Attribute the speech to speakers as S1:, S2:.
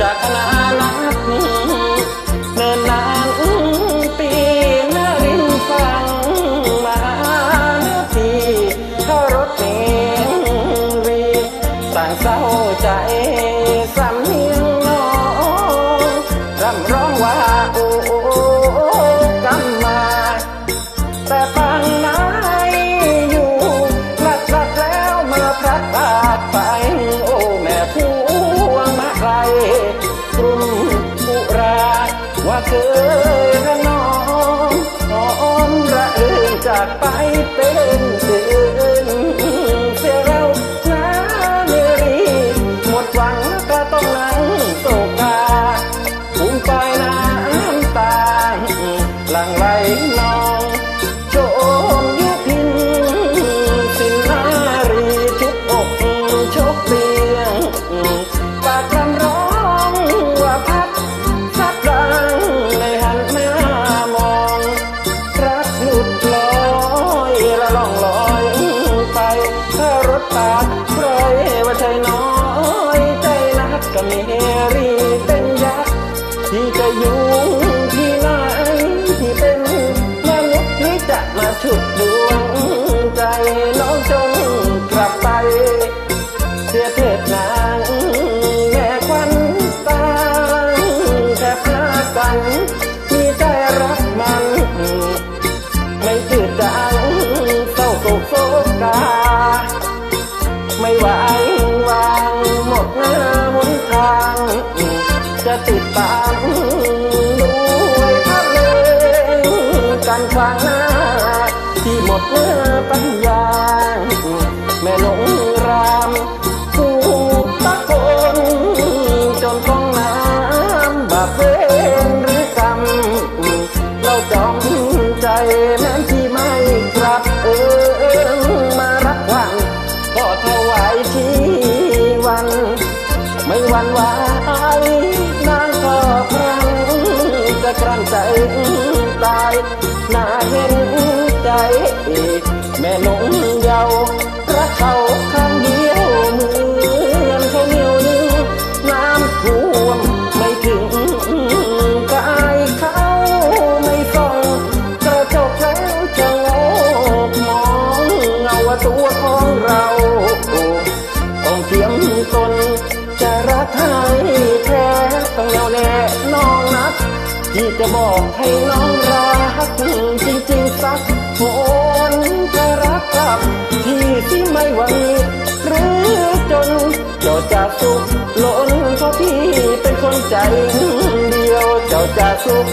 S1: จากคณะนักเนินนานปีนารินฟังมาทีเข้ารถเมรีต่างเศร้าใจสำเนียงน้องรำร้องว่าโอ้กำมา แต่ฟังไหนอยู่หลัดหลัดแล้วมาพลัด ว่าเคยระนองหอมระเริงจากไปเป็น รีเป็นยักษ์ที่จะอยู่ที่ไหนที่เป็นมนุษย์ที่จะมาฉุดดวงใจน้องจงกลับไป เสียเถิดนางแม่ควันตาแทบหน้ากันมีใจรักมัน ไม่จืดจางเศร้าโศกโศกา ไม่ไหววางหมดหน้าหนทาง วางหน้า ที่หมดเนื้อปัญญา แม่หลงรามผู้ตะโกนจนท้องน้ำบาปเวรหรือกรรม เราจอมใจแม้นที่ไม่กลับเออมารักวันก็ถวายชีวัน ไม่วันไหวนางก็พรังจะกลั้นใจ น่าเห็นใจ แม่นงเยาว ที่จะบอกให้น้องรัก จริงๆสักคนจะรักกับที่ที่ไม่หวังหรือจนเจ้าจะสุขล้นเพราะพี่เป็นคนใจเดียวเจ้าจะสุข